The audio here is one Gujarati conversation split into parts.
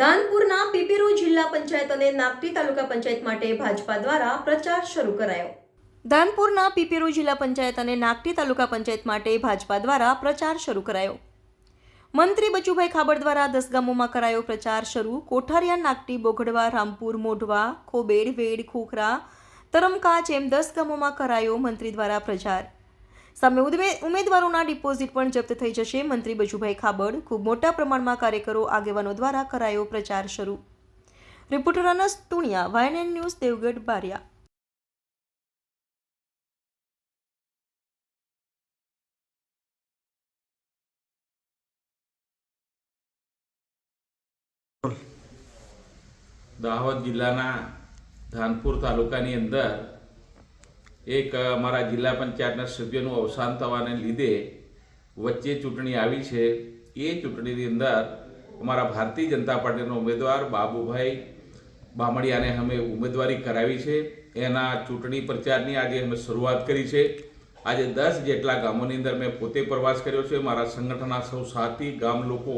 ધાનપુરના પીપીરુ જિલ્લા પંચાયત અને નાગટી તાલુકા પંચાયત માટે ભાજપા દ્વારા પ્રચાર શરૂ કરાયો. ધાનપુરના પીપીરુ જિલ્લા પંચાયત અને નાગટી તાલુકા પંચાયત માટે ભાજપા દ્વારા પ્રચાર શરૂ કરાયો. મંત્રી બચુભાઈ ખાબડ દ્વારા દસ ગામોમાં કરાયો પ્રચાર શરૂ. કોઠારિયા નાગટી બોગડવા, રામપુર, મોઢવા ખોબેડ વેડ, ખોખરા તરમકાચ એમ દસ ગામોમાં કરાયો મંત્રી દ્વારા પ્રચાર. સામે ઉમેદવારોના ડિપોઝિટ પણ જપ્ત થઈ જશે. મંત્રી બચુભાઈ ખાબડ ખૂબ મોટા પ્રમાણમાં કાર્યકરો આગેવાનો દ્વારા કરાયો પ્રચાર શરૂ. Reporter Anas Tuniya, વાયનએન news, Devgadh, Baria. દાહોદ જિલ્લાના ધાનપુર તાલુકાની અંદર એક અમારા જિલ્લા પંચાયતના સભ્યનું અવસાન થવાને લીધે વચ્ચે ચૂંટણી આવી છે. એ ચૂંટણીની અંદર અમારા ભારતીય જનતા પાર્ટીનો ઉમેદવાર બાબુભાઈ બામડિયાને અમે ઉમેદવારી કરાવી છે. એના ચૂંટણી પ્રચારની આજે અમે શરૂઆત કરી છે. આજે દસ જેટલા ગામોની અંદર મેં પોતે પ્રવાસ કર્યો છે. મારા સંગઠનના સૌ સાથી ગામ લોકો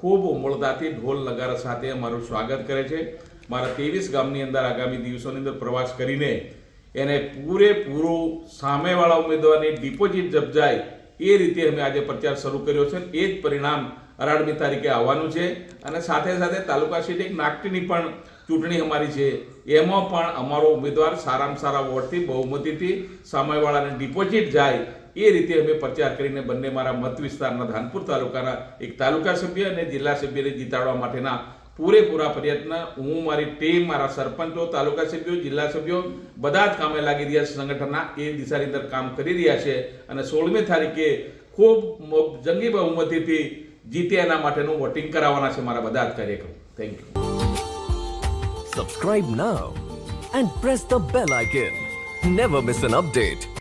ખૂબ ઉમળતાથી ઢોલ નગારા સાથે અમારું સ્વાગત કરે છે. મારા ત્રેવીસ ગામની અંદર આગામી દિવસોની અંદર પ્રવાસ કરીને એને પૂરેપૂરો સામેવાળા ઉમેદવારની ડિપોઝિટ જપજાય એ રીતે અમે આજે પ્રચાર શરૂ કર્યો છે એ જ પરિણામ અઢારમી તારીખે આવવાનું છે. અને સાથે સાથે તાલુકા સીટ એક પણ ચૂંટણી અમારી છે. એમાં પણ અમારો ઉમેદવાર સારામાં સારા વોટથી બહુમતીથી સામેવાળાને ડિપોઝિટ જાય એ રીતે અમે પ્રચાર કરીને બંને મારા મત વિસ્તારના ધાનપુર તાલુકાના એક તાલુકા સભ્ય અને જિલ્લા સભ્યને જીતાડવા માટેના પૂરેપૂરા પ્રયત્ન. હું, મારી ટીમ, મારા સરપંચો, તાલુકા સભ્યો, જિલ્લા સભ્યો, બધા જ કામે લાગી રહ્યા છે સંગઠનના. એ દિશાની અંદર કામ કરી રહ્યા છે અને સોળમી તારીખે ખૂબ જંગી બહુમતીથી જીતે એના માટેનું વોટિંગ કરાવવાના છે મારા બધા જ કાર્યક્રમ. Thank you subscribe now and press the bell icon never miss an update.